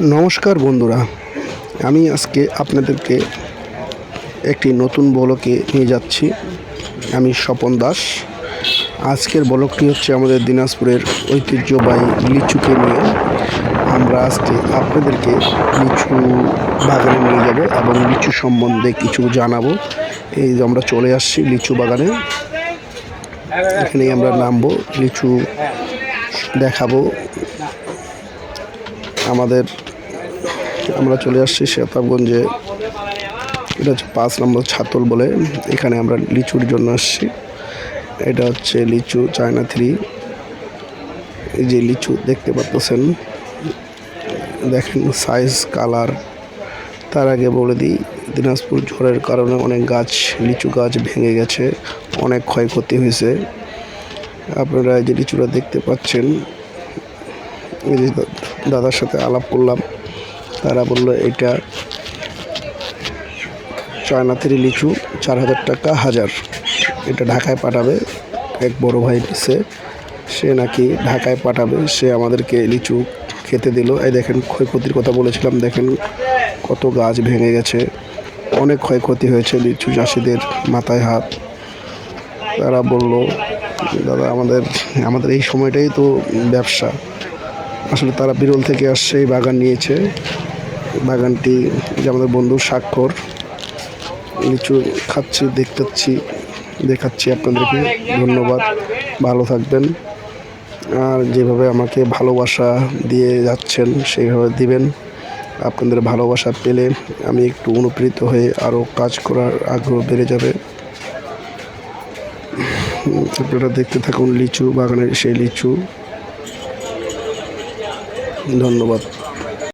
নমস্কার বন্ধুরা, আমি আজকে আপনাদেরকে একটি নতুন বলকে নিয়ে যাচ্ছি। আমি স্বপন দাস। আজকের বলকটি হচ্ছে আমাদের দিনাজপুরের ঐতিহ্যবাহী লিচুকে নিয়ে। আমরা আজকে আপনাদেরকে লিচু বাগানে নিয়ে যাব এবং লিচু সম্বন্ধে কিছু জানাব। এই যে আমরা চলে আসছি লিচু বাগানে। এখানেই আমরা নামবো, লিচু দেখাবো। আমাদের, আমরা চলে আসছি শেতাবগঞ্জে এটা হচ্ছে পাঁচ নম্বর ছাতল বলে। এখানে আমরা লিচুর জন্য আসছি। এটা হচ্ছে লিচু চায়না থ্রি। এই যে লিচু দেখতে পাচ্ছেন, দেখেন সাইজ কালার তার আগে বলে দিই, দিনাজপুর ঝড়ের কারণে অনেক গাছ, লিচু গাছ ভেঙে গেছে, অনেক ক্ষয়ক্ষতি হয়েছে। আপনারা এই যে লিচুটা দেখতে পাচ্ছেন দাদার সাথে আলাপ করলাম, তারা বলল, এটা চায়না থ্রি লিচু চার হাজার টাকা হাজার। এটা ঢাকায় পাঠাবে এক বড় ভাই, সে সে নাকি ঢাকায় পাঠাবে। সে আমাদেরকে লিচু খেতে দিল। এই দেখেন, ক্ষয়ক্ষতির কথা বলেছিলাম, দেখেন কত গাছ ভেঙে গেছে। অনেক ক্ষয়ক্ষতি হয়েছে লিচু চাষিদের মাথায় হাত। তারা বলল, দাদা, আমাদের আমাদের এই সময়টাই তো ব্যবসা। আসলে তারা বিরল থেকে আসছে, এই বাগান নিয়েছে। বাগানটি যে আমাদের বন্ধুর স্বাক্ষর, লিচু খাচ্ছি, দেখতেছি, দেখাচ্ছি আপনাদেরকে। ধন্যবাদ, ভালো থাকবেন। আর যেভাবে আমাকে ভালোবাসা দিয়ে যাচ্ছেন, সেইভাবে দিবেন। আপনাদের ভালোবাসা পেলে আমি একটু অনুপ্রেরিত হয়ে আরও কাজ করার আগ্রহ বেড়ে যাবে। আপনারা দেখতে থাকুন লিচু, বাগানের সেই লিচু। ধন্যবাদ।